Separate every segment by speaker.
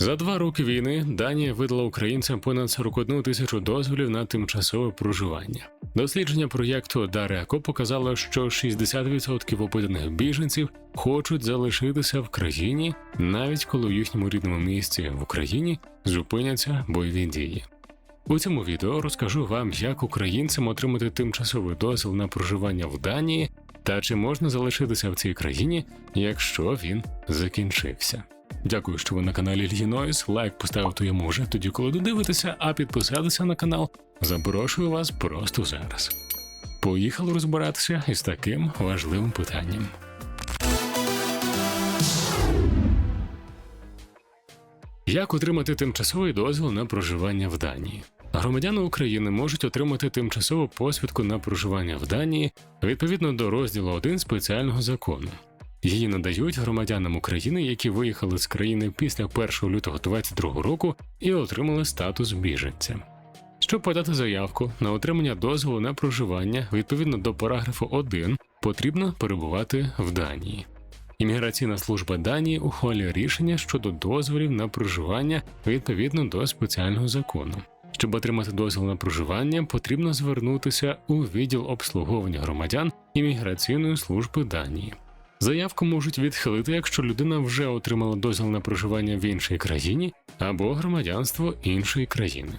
Speaker 1: За два роки війни Данія видала українцям понад 41 тисячу дозволів на тимчасове проживання. Дослідження проєкту Дареко показало, що 60% опитаних біженців хочуть залишитися в країні, навіть коли у їхньому рідному місці в Україні зупиняться бойові дії. У цьому відео розкажу вам, як українцям отримати тимчасовий дозвіл на проживання в Данії та чи можна залишитися в цій країні, якщо він закінчився. Дякую, що ви на каналі Ільї Нойс. Лайк поставити йому вже тоді, коли додивитеся, а підписатися на канал запрошую вас просто зараз. Поїхали розбиратися із таким важливим питанням. Як отримати тимчасовий дозвіл на проживання в Данії? Громадяни України можуть отримати тимчасову посвідку на проживання в Данії відповідно до розділу 1 спеціального закону. Її надають громадянам України, які виїхали з країни після 1 лютого 2022 року і отримали статус біженця. Щоб подати заявку на отримання дозволу на проживання відповідно до параграфу 1, потрібно перебувати в Данії. Імміграційна служба Данії ухвалює рішення щодо дозволів на проживання відповідно до спеціального закону. Щоб отримати дозвіл на проживання, потрібно звернутися у відділ обслуговування громадян імміграційної служби Данії. Заявку можуть відхилити, якщо людина вже отримала дозвіл на проживання в іншій країні або громадянство іншої країни.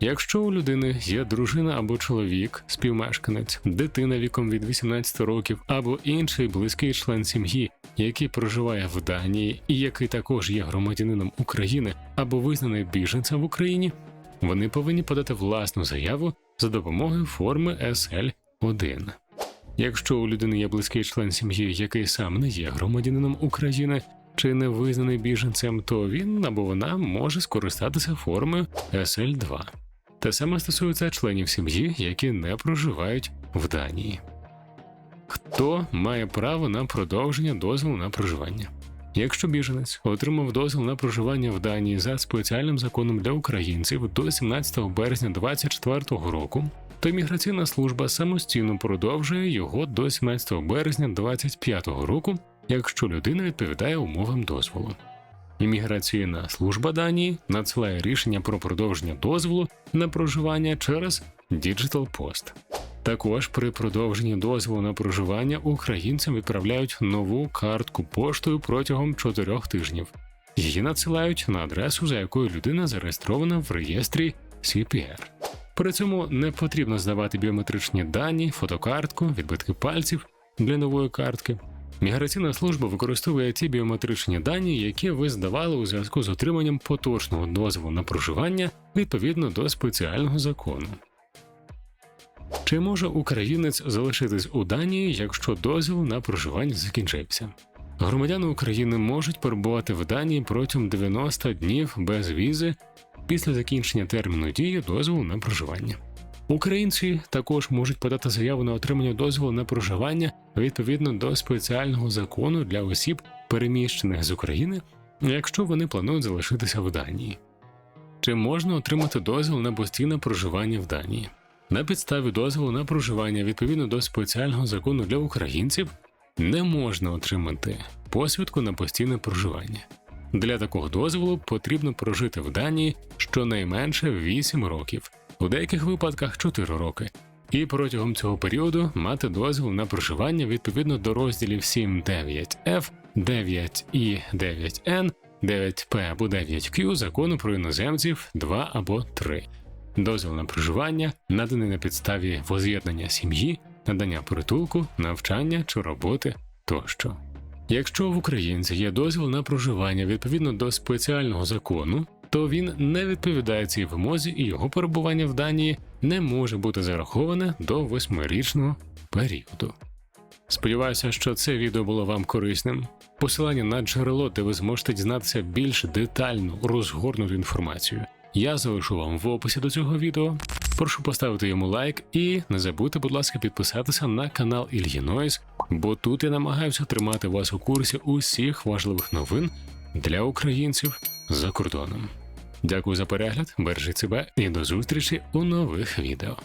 Speaker 1: Якщо у людини є дружина або чоловік, співмешканець, дитина віком від 18 років або інший близький член сім'ї, який проживає в Данії і який також є громадянином України або визнаний біженцем в Україні, вони повинні подати власну заяву за допомогою форми SL1. Якщо у людини є близький член сім'ї, який сам не є громадянином України чи не визнаний біженцем, то він або вона може скористатися формою SL2. Те саме стосується членів сім'ї, які не проживають в Данії. Хто має право на продовження дозволу на проживання? Якщо біженець отримав дозвіл на проживання в Данії за спеціальним законом для українців до 17 березня 2024 року, то імміграційна служба самостійно продовжує його до 17 березня 2025 року, якщо людина відповідає умовам дозволу. Імміграційна служба Данії надсилає рішення про продовження дозволу на проживання через Digital Post. Також при продовженні дозволу на проживання українцям відправляють нову картку поштою протягом 4 тижнів. Її надсилають на адресу, за якою людина зареєстрована в реєстрі CPR. При цьому не потрібно здавати біометричні дані, фотокартку, відбитки пальців для нової картки. Міграційна служба використовує ті біометричні дані, які ви здавали у зв'язку з отриманням поточного дозволу на проживання відповідно до спеціального закону. Чи може українець залишитись у Данії, якщо дозвіл на проживання закінчився? Громадяни України можуть перебувати в Данії протягом 90 днів без візи після закінчення терміну дії дозволу на проживання. Українці також можуть подати заяву на отримання дозволу на проживання відповідно до спеціального закону для осіб, переміщених з України, якщо вони планують залишитися в Данії. Чи можна отримати дозвіл на постійне проживання в Данії? На підставі дозволу на проживання відповідно до спеціального закону для українців не можна отримати посвідку на постійне проживання. Для такого дозволу потрібно прожити в Данії щонайменше 8 років, у деяких випадках 4 роки, і протягом цього періоду мати дозвіл на проживання відповідно до розділів 7, 9F, 9І, 9N, 9P або 9Q закону про іноземців 2 або 3. Дозвіл на проживання наданий на підставі воз'єднання сім'ї, надання притулку, навчання чи роботи тощо. Якщо в українці є дозвіл на проживання відповідно до спеціального закону, то він не відповідає цій вимозі і його перебування в Данії не може бути зараховане до восьмирічного періоду. Сподіваюся, що це відео було вам корисним. Посилання на джерело, де ви зможете дізнатися більш детальну розгорнуту інформацію. Я залишу вам в описі до цього відео. Прошу поставити йому лайк і не забудьте, будь ласка, підписатися на канал Ільї бо тут я намагаюся тримати вас у курсі усіх важливих новин для українців за кордоном. Дякую за перегляд, бережіть себе і до зустрічі у нових відео.